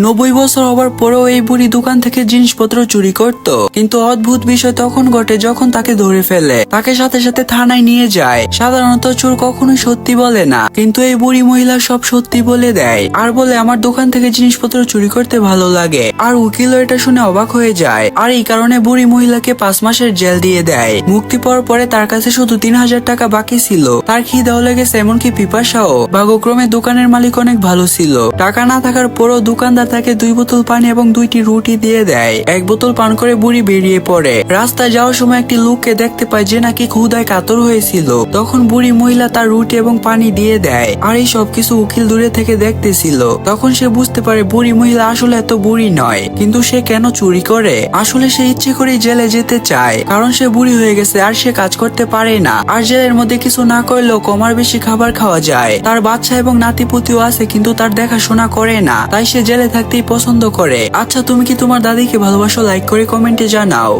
নব্বই বছর হবার পরেও এই বুড়ি দোকান থেকে জিনিসপত্র চুরি করত। কিন্তু অদ্ভুত বিষয় তখন ঘটে যখন তাকে ধরে ফেলে। তাকে সাথে সাথে থানায় নিয়ে যায়। সাধারণত চোর কখনোই সত্যি বলে না। কিন্তু এই বুড়ি মহিলা সব সত্যি বলে দেয়। আর বলে, আমার দোকান থেকে জিনিসপত্র চুরি করতে ভালো লাগে। আর উকিলও এটা শুনে অবাক হয়ে যায়। আর এই কারণে বুড়ি মহিলাকে পাঁচ মাসের জেল দিয়ে দেয়। মুক্তি পাওয়ার পরে তার কাছে শুধু তিন হাজার টাকা বাকি ছিল। তার খিদেও লেগেছে, এমনকি পিপাসাও। ভাগ্যক্রমে দোকানের মালিক অনেক ভালো ছিল। টাকা না থাকার পরও দোকানদার তাকে দুই বোতল পানি এবং দুইটি রুটি দিয়ে দেয়। এক বোতল পান করে বুড়ি বেরিয়ে পড়ে। রাস্তায় যাওয়ার সময় একটি লোককে দেখতে পায় যে নাকি ক্ষুদায় কাতর হয়েছিল। তখন বুড়ি মহিলা তার রুটি এবং পানি দিয়ে দেয় আর এই সবকিছু উকিল দূরে থেকে দেখতেছিল। তখন সে বুঝতে পারে বুড়ি মহিলা আসলে এত বুড়ি নয়। কিন্তু সে কেন চুরি করে? আসলে সে ইচ্ছে করে জেলে যেতে চায়। কারণ সে বুড়ি হয়ে গেছে আর সে কাজ করতে পারে না। আর জেলের মধ্যে কিছু না করলেও কমার বেশি খাবার খাওয়া যায়। তার বাচ্চা এবং নাতিপুতিও আছে, কিন্তু তার দেখাশোনা করে না। তাই সে জেলে থাকতেই পছন্দ করে। আচ্ছা তুমি কি তোমার দাদিকে ভালোবাসো? লাইক করে কমেন্টে জানাও।